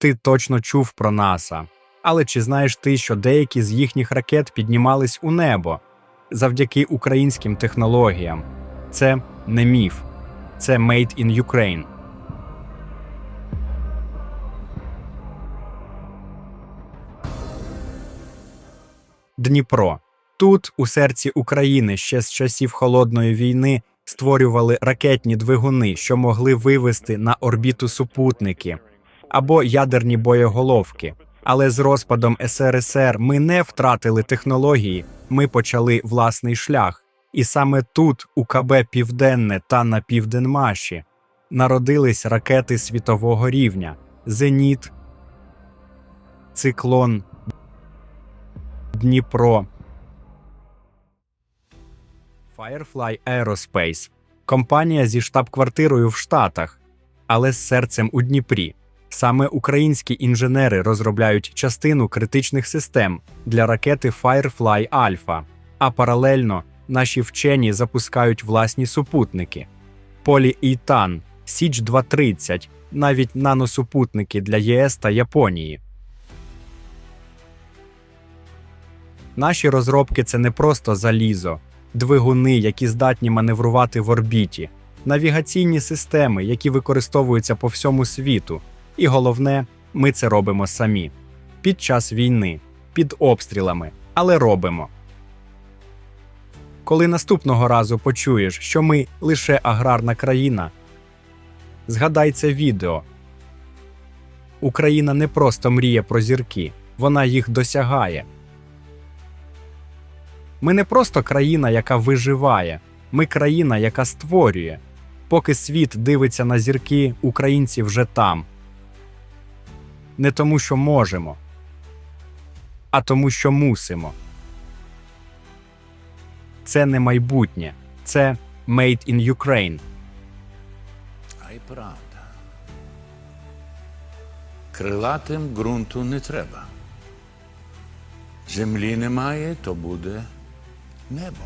Ти точно чув про НАСА. Але чи знаєш ти, що деякі з їхніх ракет піднімались у небо завдяки українським технологіям? Це не міф, це Made in Ukraine. Дніпро. Тут, у серці України, ще з часів холодної війни створювали ракетні двигуни, що могли вивести на орбіту супутники або ядерні боєголовки. Але з розпадом СРСР ми не втратили технології, ми почали власний шлях. І саме тут, у КБ Південне та на Південмаші, народились ракети світового рівня: Зеніт, Циклон, Дніпро. Firefly Aerospace – компанія зі штаб-квартирою в Штатах, але з серцем у Дніпрі. Саме українські інженери розробляють частину критичних систем для ракети Firefly Alpha, а паралельно наші вчені запускають власні супутники. Полі-Ітан, Січ 230, навіть наносупутники для ЄС та Японії. Наші розробки це не просто залізо, двигуни, які здатні маневрувати в орбіті, навігаційні системи, які використовуються по всьому світу. І головне, ми це робимо самі під час війни, під обстрілами, але робимо. Коли наступного разу почуєш, що ми лише аграрна країна, згадай це відео. Україна не просто мріє про зірки, вона їх досягає. Ми не просто країна, яка виживає, ми країна, яка створює. Поки світ дивиться на зірки, українці вже там. Не тому, що можемо, а тому, що мусимо. Це не майбутнє, це Made in Ukraine. А й правда. Крилатим ґрунту не треба. Землі немає, то буде небо.